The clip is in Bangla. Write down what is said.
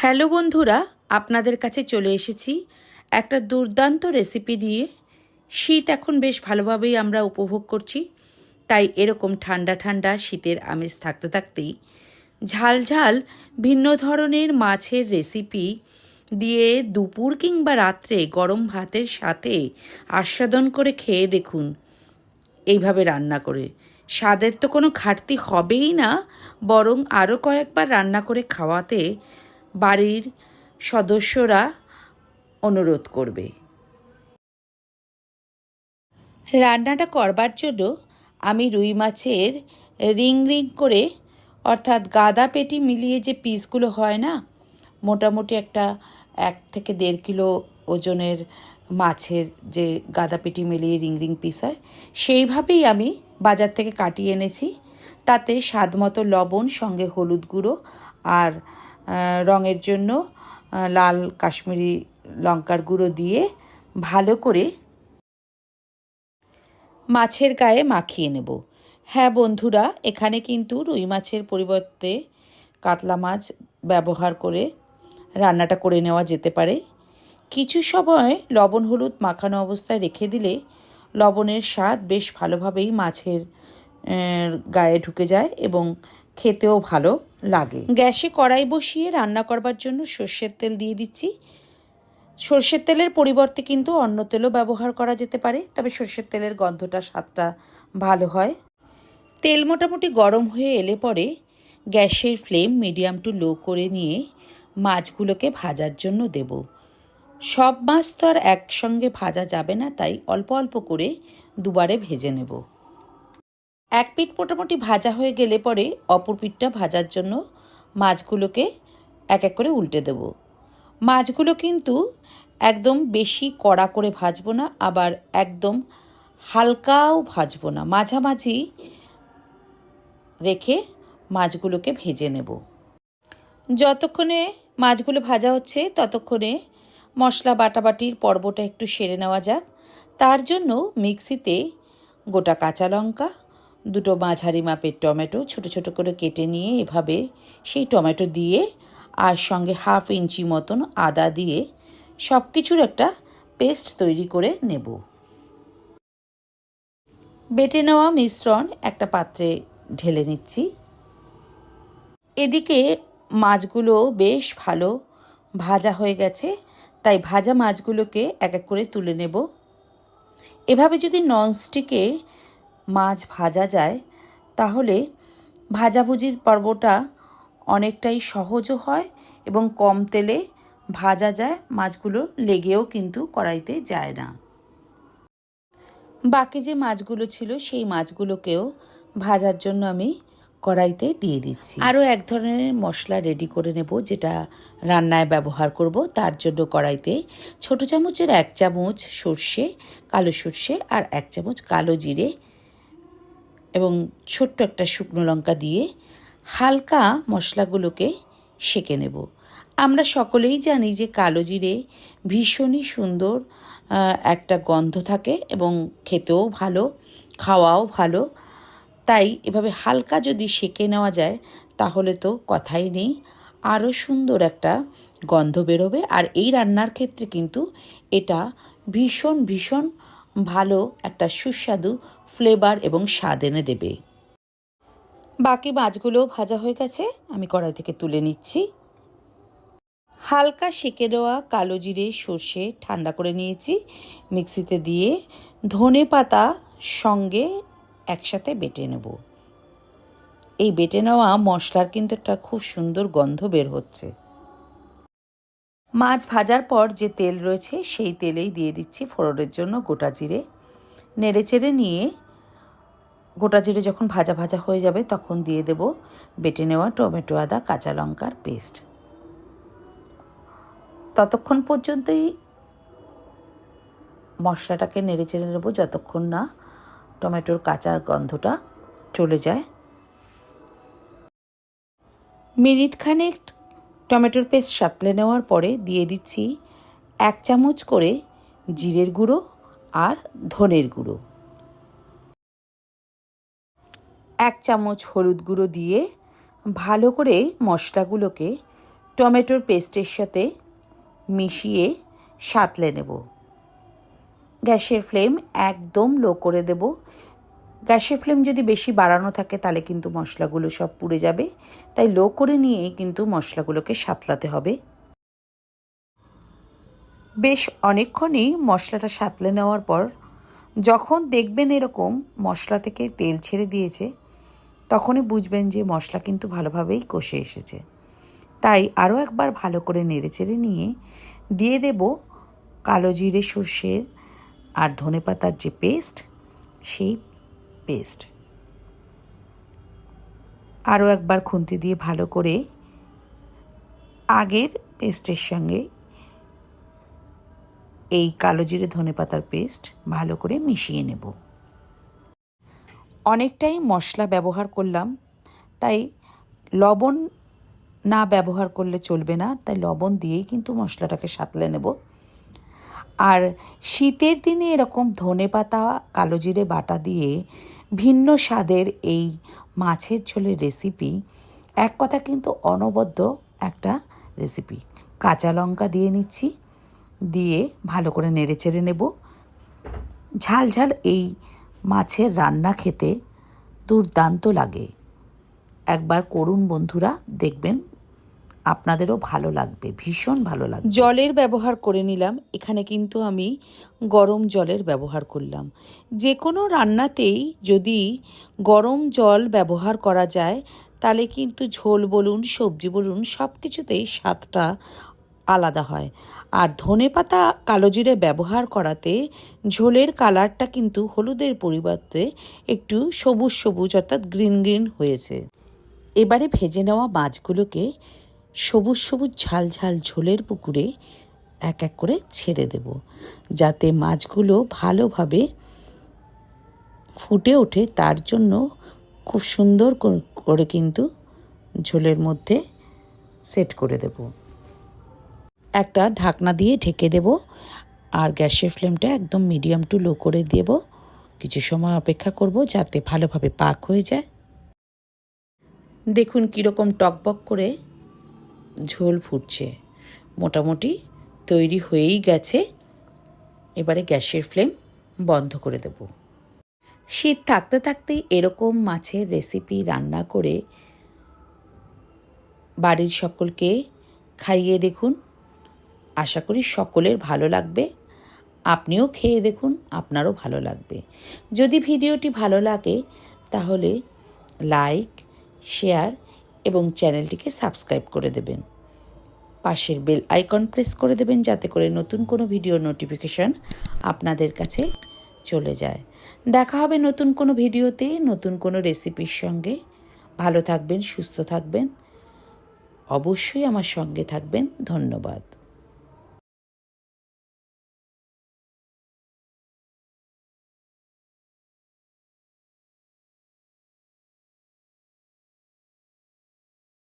হ্যালো বন্ধুরা, আপনাদের কাছে চলে এসেছি একটা দুর্দান্ত রেসিপি নিয়ে শীত এখন বেশ ভালোভাবেই আমরা উপভোগ করছি, তাই এরকম ঠান্ডা ঠান্ডা শীতের আমেজ থাকতে থাকতেই ঝাল ঝাল ভিন্ন ধরনের মাছের রেসিপি দিয়ে দুপুর কিংবা রাত্রে গরম ভাতের সাথে আস্বাদন করে খেয়ে দেখুন। এইভাবে রান্না করে। স্বাদের তো কোনো ঘাটতি হবেই না, বরং আরও কয়েকবার রান্না করে খাওয়াতে বাড়ির সদস্যরা অনুরোধ করবে। রান্নাটা করবার জন্য আমি রুই মাছের রিং রিং করে, অর্থাৎ গাদা পেটি মিলিয়ে যে পিসগুলো হয় না, মোটামুটি একটা এক থেকে দেড় কিলো ওজনের মাছের যে গাদা পেটি মিলিয়ে রিং রিং পিস হয়, সেইভাবেই আমি বাজার থেকে কাটিয়ে এনেছি। তাতে স্বাদ মতো লবণ, সঙ্গে হলুদ গুঁড়ো আর রঙের জন্য লাল, কাশ্মীরি লঙ্কার গুঁড়ো দিয়ে ভালো করে মাছের গায়ে মাখিয়ে নেব। হ্যাঁ বন্ধুরা, এখানে কিন্তু রুই মাছের পরিবর্তে কাতলা মাছ ব্যবহার করে রান্নাটা করে নেওয়া যেতে পারে। কিছু সময় লবণ, হলুদ মাখানো অবস্থায় রেখে দিলে লবণের স্বাদ বেশ ভালোভাবেই মাছের গায়ে ঢুকে যায় এবং খেতেও ভালো। লাগে। গ্যাসে কড়াই বসিয়ে রান্না করবার জন্য সর্ষের তেল দিয়ে দিচ্ছি। সর্ষের তেলের পরিবর্তে কিন্তু অন্য তেলও ব্যবহার করা যেতে পারে, তবে সর্ষের তেলের গন্ধটা, স্বাদটা ভালো হয়। তেল মোটামুটি গরম হয়ে এলে পরে গ্যাসের ফ্লেম মিডিয়াম টু লো করে নিয়ে মাছগুলোকে ভাজার জন্য দেব। সব মাছ তো আর একসঙ্গে ভাজা যাবে না, তাই অল্প অল্প করে দুবারে ভেজে নেব। এক পিঠ মোটামুটি ভাজা হয়ে গেলে পরে অপর পিঠটা ভাজার জন্য মাছগুলোকে এক এক করে উল্টে দেব। মাছগুলো কিন্তু একদম বেশি কড়া করে ভাজবো না, আবার একদম হালকাও ভাজবো না। মাঝামাঝি রেখে মাছগুলোকে ভেজে নেব। যতক্ষণে মাছগুলো ভাজা হচ্ছে ততক্ষণে মশলা বাটাবাটির পর্বটা একটু সেরে নেওয়া যাক। তার জন্য মিক্সিতে গোটা কাঁচা লঙ্কা দুটো মাঝারি মাপের টমেটো ছোট ছোট করে কেটে নিয়ে এভাবে সেই টমেটো দিয়ে আর সঙ্গে হাফ ইঞ্চি মতন আদা দিয়ে সব কিছুর একটা পেস্ট তৈরি করে নেব। বেটে নেওয়া মিশ্রণ একটা পাত্রে ঢেলে নিচ্ছি। এদিকে মাছগুলো বেশ ভালো ভাজা হয়ে গেছে, তাই ভাজা মাছগুলোকে এক এক করে তুলে নেব। এভাবে যদি ননস্টিকে মাছ ভাজা যায়, তাহলে ভাজাভুজির পর্বটা অনেকটাই সহজও হয় এবং কম তেলে ভাজা যায়, মাছগুলো লেগেও কিন্তু কড়াইতে যায় না। বাকি যে মাছগুলো ছিল, সেই মাছগুলোকেও ভাজার জন্য আমি কড়াইতে দিয়ে দিচ্ছি। আরও এক ধরনের মশলা রেডি করে নেব, যেটা রান্নায় ব্যবহার করব। তার জন্য কড়াইতে ছোট চামচের এক চামচ সর্ষে, কালো সর্ষে আর এক চামচ কালো জিরে এবং ছোট্ট একটা শুকনো লঙ্কা দিয়ে হালকা মশলাগুলোকে সেঁকে নেব। আমরা সকলেই জানি যে কালো জিরে ভীষণই সুন্দর একটা গন্ধ থাকে এবং খেতেও ভালো, খাওয়াও ভালো। তাই এভাবে হালকা যদি সেঁকে নেওয়া যায়, তাহলে তো কথাই নেই, আরও সুন্দর একটা গন্ধ বেরোবে। আর এই রান্নার ক্ষেত্রে কিন্তু এটা ভীষণ ভীষণ ভালো, একটা সুস্বাদু ফ্লেভার এবং স্বাদ এনে দেবে। বাকি মাছগুলোও ভাজা হয়ে গেছে, আমি কড়াই থেকে তুলে নিচ্ছি। হালকা সেঁকে দেওয়া কালো জিরে, সর্ষে ঠান্ডা করে নিয়েছি। মিক্সিতে দিয়ে ধনে পাতা সঙ্গে একসাথে বেটে নেব। এই বেটে নেওয়া মশলার কিন্তু একটা খুব সুন্দর গন্ধ বের হচ্ছে। মাছ ভাজার পর যে তেল রয়েছে, সেই তেলেই দিয়ে দিচ্ছি ফোড়নের জন্য গোটা জিরে। নেড়ে চেড়ে নিয়ে গোটা জিরে যখন ভাজা ভাজা হয়ে যাবে, তখন দিয়ে দেব বেটে নেওয়া টমেটো, আদা, কাঁচা লঙ্কার পেস্ট। ততক্ষণ পর্যন্তই মশলাটাকে নেড়ে চেড়ে নেব, যতক্ষণ না টমেটোর কাঁচার গন্ধটা চলে যায়। মিনিট খানেক টমেটোর পেস্ট সাতলে নেওয়ার পরে দিয়ে দিচ্ছি এক চামচ করে জিরের গুঁড়ো আর ধনের গুঁড়ো। এক চামচ হলুদ গুঁড়ো দিয়ে ভালো করে মশলাগুলোকে টমেটোর পেস্টের সাথে মিশিয়ে সাতলে নেব। গ্যাসের ফ্লেম একদম লো করে দেব। গ্যাসের ফ্লেম যদি বেশি বাড়ানো থাকে, তাহলে কিন্তু মশলাগুলো সব পুড়ে যাবে। তাই লো করে নিয়েই কিন্তু মশলাগুলোকে সাতলাতে হবে। বেশ অনেকক্ষণই মশলাটা সাতলে নেওয়ার পর যখন দেখবেন এরকম মশলা থেকে তেল ছেড়ে দিয়েছে, তখনই বুঝবেন যে মশলা কিন্তু ভালোভাবেই কষে এসেছে। তাই আরও একবার ভালো করে নেড়েচেড়ে নিয়ে দিয়ে দেব কালো জিরে, সর্ষের আর ধনে পাতার যে পেস্ট, সেই পেস্ট। আরও একবার খুন্তি দিয়ে ভালো করে আগের পেস্টের সঙ্গে এই কালো জিরে ধনে পাতার পেস্ট ভালো করে মিশিয়ে নেব। অনেকটাই মশলা ব্যবহার করলাম, তাই লবণ না ব্যবহার করলে চলবে না, তাই লবণ দিয়েই কিন্তু মশলাটাকে সাতলে নেব। আর শীতের দিনে এরকম ধনে পাতা, কালো জিরে বাটা দিয়ে ভিন্ন স্বাদের এই মাছের ঝোলের রেসিপি এক কথা কিন্তু অনবদ্য একটা রেসিপি কাঁচা লঙ্কা দিয়ে নিচ্ছি, দিয়ে ভালো করে নেড়ে চেড়ে নেব। ঝাল ঝাল এই মাছের রান্না খেতে দুর্দান্ত লাগে। একবার করুন বন্ধুরা, দেখবেন আপনাদেরও ভালো লাগবে, ভীষণ ভালো লাগবে। জলের ব্যবহার করে নিলাম, এখানে কিন্তু আমি গরম জলের ব্যবহার করলাম। যে কোনো রান্নাতেই যদি গরম জল ব্যবহার করা যায়, তাহলে কিন্তু ঝোল বলুন, সবজি বলুন সব কিছুতেই স্বাদটা আলাদা হয়। আর ধনে পাতা কালো জিরে ব্যবহার করাতে ঝোলের কালারটা কিন্তু হলুদের পরিবর্তে একটু সবুজ সবুজ অর্থাৎ গ্রিন গ্রিন হয়েছে। এবারে ভেজে নেওয়া মাছগুলোকে সবুজ সবুজ ঝাল ঝাল ঝোলের পুকুরে এক এক করে ছেড়ে দেব, যাতে মাছগুলো ভালোভাবে ফুটে ওঠে। তার জন্য খুব সুন্দর করে কিন্তু ঝোলের মধ্যে সেট করে দেব। একটা ঢাকনা দিয়ে ঢেকে দেব, আর গ্যাসের ফ্লেমটা একদম মিডিয়াম টু লো করে দেব। কিছু সময় অপেক্ষা করব যাতে ভালোভাবে পাক হয়ে যায়। দেখুন কীরকম টকবক করে ঝোল ফুটছে। মোটামুটি তৈরি হয়েই গেছে। এবারে গ্যাসের ফ্লেম বন্ধ করে দেব। শীত থাকতে থাকতেই এরকম মাছের রেসিপি রান্না করে বাড়ির সকলকে খাইয়ে দেখুন। আশা করি সকলের ভালো লাগবে। আপনিও খেয়ে দেখুন, আপনারও ভালো লাগবে। যদি ভিডিওটি ভালো লাগে, তাহলে লাইক, শেয়ার এবং চ্যানেলটিকে সাবস্ক্রাইব করে দেবেন। পাশের বেল আইকন প্রেস করে দেবেন যাতে করে নতুন কোনো ভিডিও নোটিফিকেশান আপনাদের কাছে চলে যায়। দেখা হবে নতুন কোনো ভিডিওতে, নতুন কোনো রেসিপির সঙ্গে। ভালো থাকবেন, সুস্থ থাকবেন। অবশ্যই আমার সঙ্গে থাকবেন। ধন্যবাদ।